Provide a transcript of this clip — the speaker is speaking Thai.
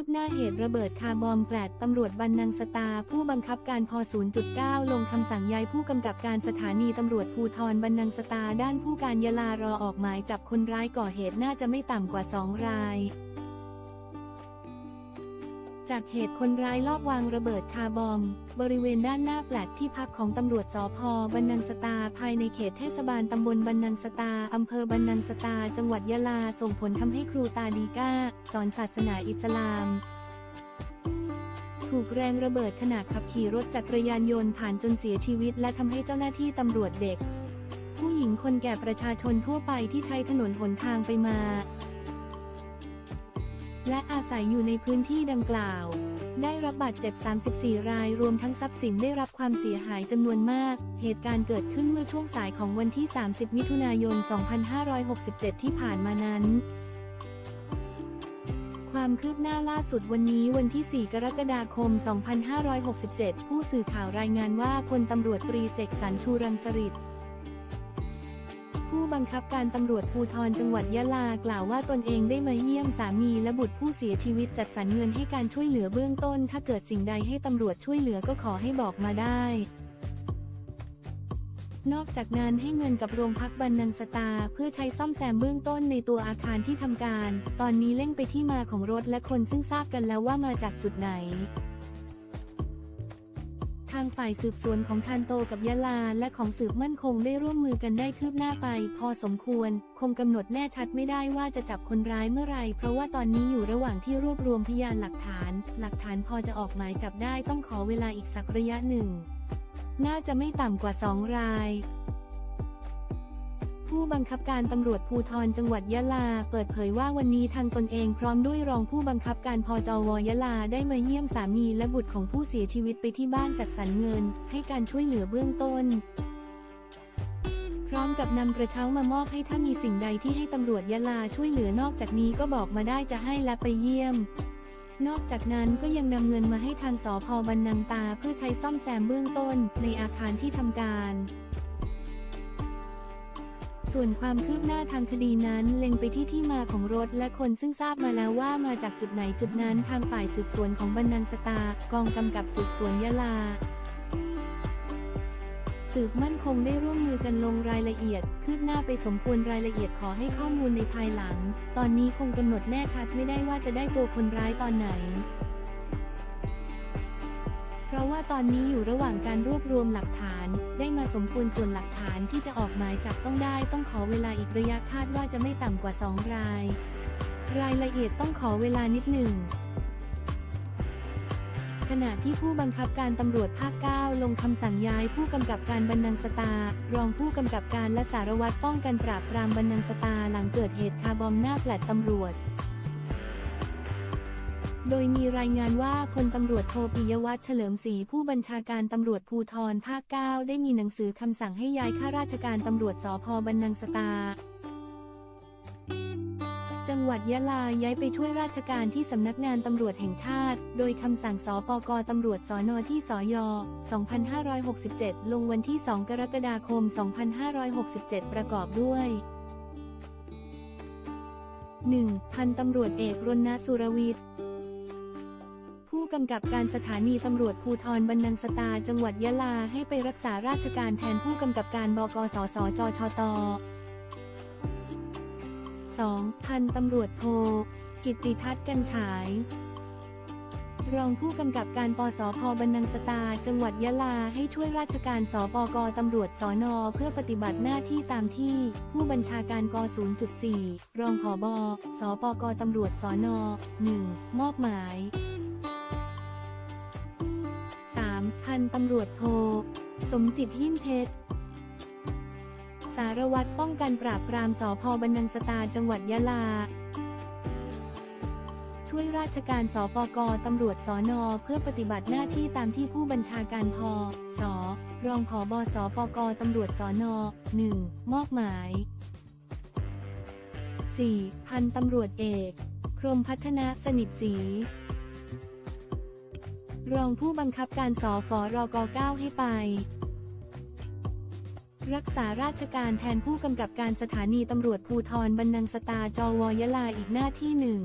คืบหน้าเหตุระเบิดคาร์บอมแปลดตำรวจบันนังสตา ผู้บังคับการพ0.9 ลงคำสั่งย้ายผู้กำกับการสถานีตำรวจภูทรบันนังสตา ด้านผู้การยะลารอออกหมายจับคนร้ายก่อเหตุน่าจะไม่ต่ำกว่า 2 ราย จากเหตุคนร้ายลอบวางระเบิดคาร์บอม บริเวณด้านหน้าแฟลตที่พักของตำรวจสพบันนังสตา ภายในเขตเทศบาลตำบลบันนังสตา อำเภอบันนังสตา จังหวัดยะลา ส่งผลทำให้ครูตาดีก้า สอนศาสนาอิสลาม ถูกแรงระเบิดขณะขับขี่รถจักรยานยนต์ผ่านจนเสียชีวิต และทำให้เจ้าหน้าที่ตำรวจเด็ก ผู้หญิงคนแก่ประชาชนทั่วไปที่ใช้ถนนหนทางไปมา และอาศัยอยู่ในพื้นที่ดังกล่าว ได้รับบาดเจ็บ 34 ราย รวมทั้งทรัพย์สินได้รับความเสียหายจำนวนมาก เหตุการณ์เกิดขึ้นเมื่อช่วงสายของวันที่ 30 มิถุนายน 2567 ที่ผ่านมานั้นความคืบหน้าล่าสุดวันนี้วันที่ 4 กรกฎาคม 2567 ผู้สื่อข่าวรายงานว่าพลตำรวจตรีเสกสรรชูรังสฤษดิ์ ผู้บังคับการตำรวจภูธรจังหวัดยะลากล่าวว่าตนเองได้มาเยี่ยมสามีและบุตรผู้เสียชีวิตจัดสรรเงินให้การช่วยเหลือเบื้องต้น ถ้าเกิดสิ่งใดให้ตำรวจช่วยเหลือก็ขอให้บอกมาได้ นอกจากนั้นให้เงินกับโรงพักบันนังสตา เพื่อใช้ซ่อมแซมเบื้องต้นในตัวอาคารที่ทำการ ตอนนี้เร่งไปที่มาของรถและคนซึ่งทราบกันแล้วว่ามาจากจุดไหนางฝ่ายสืบสวนของทันโตกับยะลา และของสืบมั่นคงได้ร่วมมือกันได้คืบหน้าไป พอสมควร คงกำหนดแน่ชัดไม่ได้ว่าจะจับคนร้ายเมื่อไร เพราะว่าตอนนี้อยู่ระหว่างที่รวบรวมพยานหลักฐาน หลักฐานพอจะออกหมายจับได้ต้องขอเวลาอีกสักระยะหนึ่ง น่าจะไม่ต่ำกว่าสองราย ผู้บังคับการตำรวจภูธรจังหวัดยะลา เปิดเผยว่าวันนี้ทางตนเองพร้อมด้วยรองผู้บังคับการพจวยะลาได้มาเยี่ยมสามีและบุตรของผู้เสียชีวิตไปที่บ้านจัดสรรเงิน ให้การช่วยเหลือเบื้องต้น พร้อมกับนำกระเช้ามามอบให้ถ้ามีสิ่งใดที่ให้ตำรวจยะลาช่วยเหลือนอกจากนี้ก็บอกมาได้จะให้และไปเยี่ยมนอกจากนั้นก็ยังนำเงินมาให้ทางสพบันนังตาเพื่อใช้ซ่อมแซมเบื้องต้นในอาคารที่ทำการ ส่วนความคืบหน้าทางคดีนั้นเล็งไปที่ที่มาของรถและคนซึ่งทราบมาแล้วว่ามาจากจุดไหนจุดนั้นทางฝ่ายสืบสวนของบันนังสตากองกำกับสืบสวนยะลา สืบมั่นคงได้ร่วมมือกันลงรายละเอียด คืบหน้าไปสมควรรายละเอียดขอให้ข้อมูลในภายหลัง ตอนนี้คงกำหนดแน่ชัดไม่ได้ว่าจะได้ตัวคนร้ายตอนไหน เพราะว่าตอนนี้อยู่ระหว่างการรวบรวมหลักฐาน ได้มาสมควรส่วนหลักฐานที่จะออกหมายจับต้องได้ ต้องขอเวลาอีกระยะคาดว่าจะไม่ต่ำกว่า 2 ราย รายละเอียดต้องขอเวลานิดหนึ่งขณะที่ผู้บังคับการตำรวจภาค 9 ลงคำสั่งย้ายผู้กำกับการบรรนังสตา รองผู้กำกับการและสารวัตรป้องกันปราบปรามบรรนังสตาหลังเกิดเหตุคาร์บอมหน้าแฟลตตำรวจ โดยมีรายงานว่าพลตำรวจโทปิยวัฒน์เฉลิมศรีผู้บัญชาการตำรวจภูธรภาค 9 ได้มีหนังสือคำสั่งให้ย้ายข้าราชการตำรวจสพบรรนังสตา จังหวัดยะลาย้ายไปช่วยราชการที่สำนักงานตำรวจแห่งชาติ โดยคำสั่งสปกตำรวจสนที่สย 2567 ลงวันที่ 2 กรกฎาคม 2567 ประกอบด้วย 1. พันตำรวจเอกรณสุรวิทย์ ผู้กำกับการสถานีตำรวจภูธรบรรนังสตาจังหวัดยะลาให้ไปรักษาราชการแทนผู้กำกับการบกสสจชต 2. พันตำรวจโท กิติทัศน์กันฉาย รองผู้กำกับการปสพบรรนังสตาจังหวัดยะลาให้ช่วยราชการสปกตำรวจสอนอเพื่อปฏิบัติหน้าที่ตามที่ ผู้บัญชาการก 0.4 รองผอบอสปกตำรวจสอนอ 1. มอบหมาย พันตำรวจโท สมจิตหิ่นเพชรสารวัตรป้องกันปราบปรามสพบรรนังสตาจังหวัดยะลา ช่วยราชการสปกตำรวจสอนอเพื่อปฏิบัติหน้าที่ตามที่ผู้บัญชาการพสรองผอบสปกตำรวจสอนอ 1. มอบหมาย 4. พันตำรวจเอกกรมพัฒนาสนิทศรี รองผู้บังคับการสอฟอรก9ให้ไป รักษาราชการแทนผู้กำกับการสถานีตำรวจภูธรบรรนังสตาจวยลาอีกหน้าที่หนึ่ง